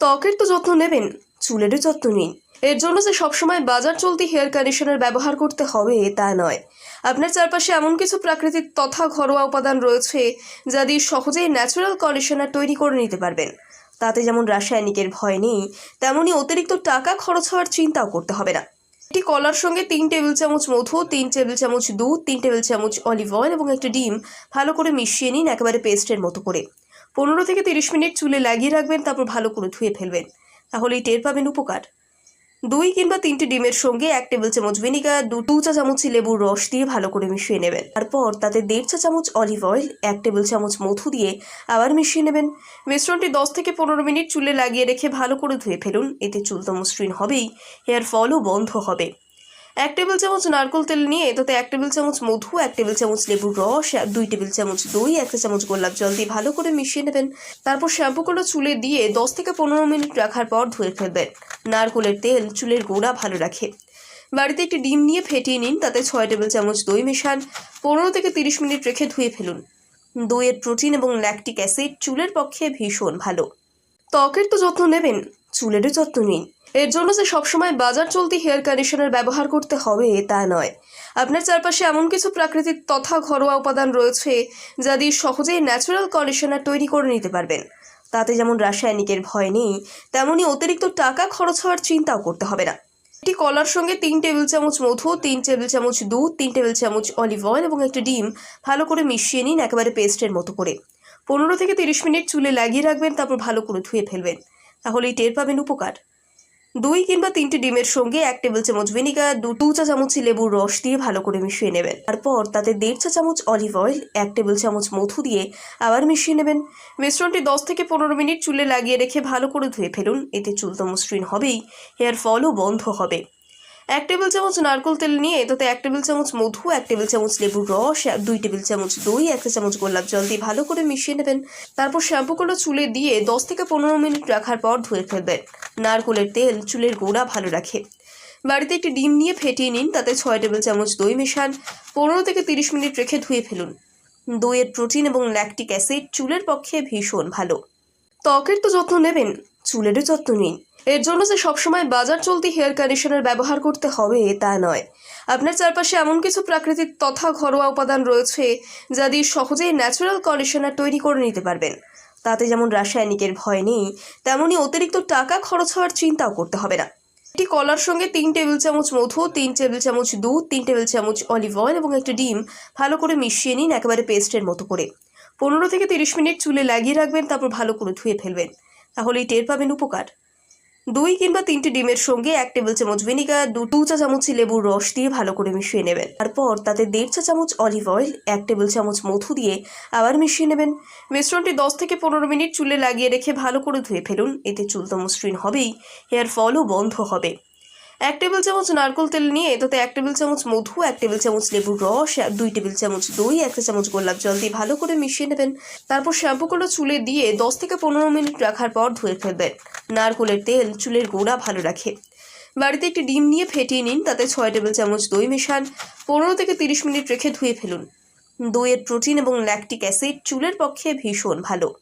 ত্বকের তো যত্ন নেবেন, চুলেরও যত্ন নিন। এর জন্য যে সবসময় বাজার চলতি হেয়ার কন্ডিশনার ব্যবহার করতে হবে, তা নয়। আপনার চারপাশে এমন কিছু প্রাকৃতিক তথা ঘরোয়া উপাদান রয়েছে, যা দিয়ে সহজেই ন্যাচারাল কন্ডিশনার তৈরি করে নিতে পারবেন। তাতে যেমন রাসায়নিকের ভয় নেই তেমনই অতিরিক্ত টাকা খরচ হওয়ার চিন্তাও করতে হবে না। একটি কলার সঙ্গে তিন টেবিল চামচ মধু, তিন টেবিল চামচ দুধ, তিন টেবিল চামচ অলিভ অয়েল এবং একটি ডিম ভালো করে মিশিয়ে নিন একেবারে পেস্টের মতো করে। পনেরো থেকে তিরিশ মিনিট চুলে লাগিয়ে রাখবেন, তারপর ভালো করে ধুয়ে ফেলবেন। তাহলেই টের পাবেন উপকার। দুই কিংবা তিনটে ডিমের সঙ্গে এক টেবিল চামচ ভিনিগার, দু দু চা চামচ লেবুর রস দিয়ে ভালো করে মিশিয়ে নেবেন। তারপর তাতে দেড় চা চামচ অলিভ অয়েল, এক টেবিল চামচ মধু দিয়ে আবার মিশিয়ে নেবেন। মিশ্রণটি দশ থেকে পনেরো মিনিট চুলে লাগিয়ে রেখে ভালো করে ধুয়ে ফেলুন। এতে চুল তো মসৃণ হবেই, হেয়ার ফলও বন্ধ হবে। এক টেবিল চামচ নারকেল তেল নিয়ে তাতে এক টেবিল চামচ মধু, এক টেবিল চামচ লেবুর রস, এক দুই টেবিল চামচ দই একটা চামচ গোলাপ জল দিয়ে ভালো করে মিশিয়ে নেবেন। তারপর শ্যাম্পু করে চুলে দিয়ে দশ থেকে পনেরো মিনিট রাখার পর ধুয়ে ফেলবেন। নারকেলের তেল চুলের গোড়া ভালো রাখে। বাড়িতে একটি ডিম নিয়ে ফেটিয়ে নিন, তাতে ছয় টেবিল চামচ দই মেশান। পনেরো থেকে তিরিশ মিনিট রেখে ধুয়ে ফেলুন। দইয়ের প্রোটিন এবং ল্যাকটিক অ্যাসিড চুলের পক্ষে ভীষণ ভালো। ত্বকের তো যত্ন নেবেন, চুলেরও যত্ন নিন। এর জন্য যে সবসময় বাজার চলতি হেয়ার কন্ডিশনার ব্যবহার করতে হবে, তা নয়। আপনার চারপাশে এমন কিছু প্রাকৃতিক তথা ঘরোয়া উপাদান রয়েছে যা দিয়ে সহজেই ন্যাচারাল কন্ডিশনার তৈরি করে নিতে পারবেন। তাতে যেমন রাসায়নিকের ভয় নেই তেমনই অতিরিক্ত টাকা খরচ হওয়ার চিন্তাও করতে হবে না। একটি কলার সঙ্গে তিন টেবিল চামচ মধু, তিন টেবিল চামচ দুধ, তিন টেবিল চামচ অলিভ অয়েল এবং একটা ডিম ভালো করে মিশিয়ে নিন একেবারে পেস্টের মতো করে। পনেরো থেকে তিরিশ মিনিট চুলে লাগিয়ে রাখবেন, তারপর ভালো করে ধুয়ে ফেলবেন। তাহলেই টের পাবেন উপকার। দুই কিংবা তিনটি ডিমের সঙ্গে এক টেবিল চামচ ভিনিগার, দু দু চা চামচ লেবুর রস দিয়ে ভালো করে মিশিয়ে নেবেন। তারপর তাতে দেড় চা চামচ অলিভ অয়েল, এক টেবিল চামচ মধু দিয়ে আবার মিশিয়ে নেবেন। মিশ্রণটি দশ থেকে পনেরো মিনিট চুলে লাগিয়ে রেখে ভালো করে ধুয়ে ফেলুন। এতে চুল তো মসৃণ হবেই, হেয়ার ফলও বন্ধ হবে। এক টেবিল চামচ নারকেল তেল নিয়ে তাতে এক টেবিল চামচ মধু, এক টেবিল চামচ লেবুর রস এক দুই টেবিল চামচ দই একটা চামচ গোলাপ জল দিয়ে ভালো করে মিশিয়ে নেবেন। তারপর শ্যাম্পু করে চুলে দিয়ে দশ থেকে পনেরো মিনিট রাখার পর ধুয়ে ফেলবেন। নারকেলের তেল চুলের গোড়া ভালো রাখে। বাড়িতে একটি ডিম নিয়ে ফেটিয়ে নিন, তাতে ছয় টেবিল চামচ দই মেশান। পনেরো থেকে তিরিশ মিনিট রেখে ধুয়ে ফেলুন। দইয়ের প্রোটিন এবং ল্যাকটিক অ্যাসিড চুলের পক্ষে ভীষণ ভালো। ত্বকের তো যত্ন নেবেন, চুলেরও যত্ন নিন। এর জন্য যে সবসময় বাজার চলতি হেয়ার কন্ডিশনার ব্যবহার করতে হবে তা নয়। আপনার চারপাশে এমন কিছু প্রাকৃতিক তথা ঘরোয়া উপাদান রয়েছে, যা দিয়ে সহজেই ন্যাচারাল কন্ডিশনার তৈরি করে নিতে পারবেন। তাতে যেমন রাসায়নিকের ভয় নেই তেমনই অতিরিক্ত টাকা খরচ হওয়ার চিন্তাও করতে হবে না। একটি কলার সঙ্গে তিন টেবিল চামচ মধু, তিন টেবিল চামচ দুধ, তিন টেবিল চামচ অলিভ অয়েল এবং একটা ডিম ভালো করে মিশিয়ে নিন একেবারে পেস্টের মতো করে। পনেরো থেকে তিরিশ মিনিট চুলে লাগিয়ে রাখবেন, তারপর ভালো করে ধুয়ে ফেলবেন। তাহলেই টের পাবেন উপকার। দুই কিংবা তিনটে ডিমের সঙ্গে এক টেবিল চামচ ভিনিগার, দু দু চা চামচ লেবুর রস দিয়ে ভালো করে মিশিয়ে নেবেন। তারপর তাতে দেড় চা চামচ অলিভ অয়েল, এক টেবিল চামচ মধু দিয়ে আবার মিশিয়ে নেবেন। মিশ্রণটি দশ থেকে পনেরো মিনিট চুলে লাগিয়ে রেখে ভালো করে ধুয়ে ফেলুন। এতে চুল তো মসৃণ হবেই, হেয়ার ফলও বন্ধ হবে। এক টেবিল চামচ নারকেল তেল নিয়ে তাতে এক টেবিল চামচ মধু, এক টেবিল চামচ লেবুর রস, দুই টেবিল চামচ দই একটা চামচ গোলাপ জল দিয়ে ভালো করে মিশিয়ে নেবেন। তারপর শ্যাম্পু করে চুলে দিয়ে দশ থেকে পনেরো মিনিট রাখার পর ধুয়ে ফেলবেন। নারকেলের তেল, চুলের গোড়া ভালো রাখে। বাড়িতে একটি ডিম নিয়ে ফেটিয়ে নিন, তাতে ছয় টেবিল চামচ দই মেশান, পনেরো থেকে তিরিশ মিনিট রেখে ধুয়ে ফেলুন। দইয়ের প্রোটিন এবং ল্যাকটিক অ্যাসিড চুলের পক্ষে ভীষণ ভালো।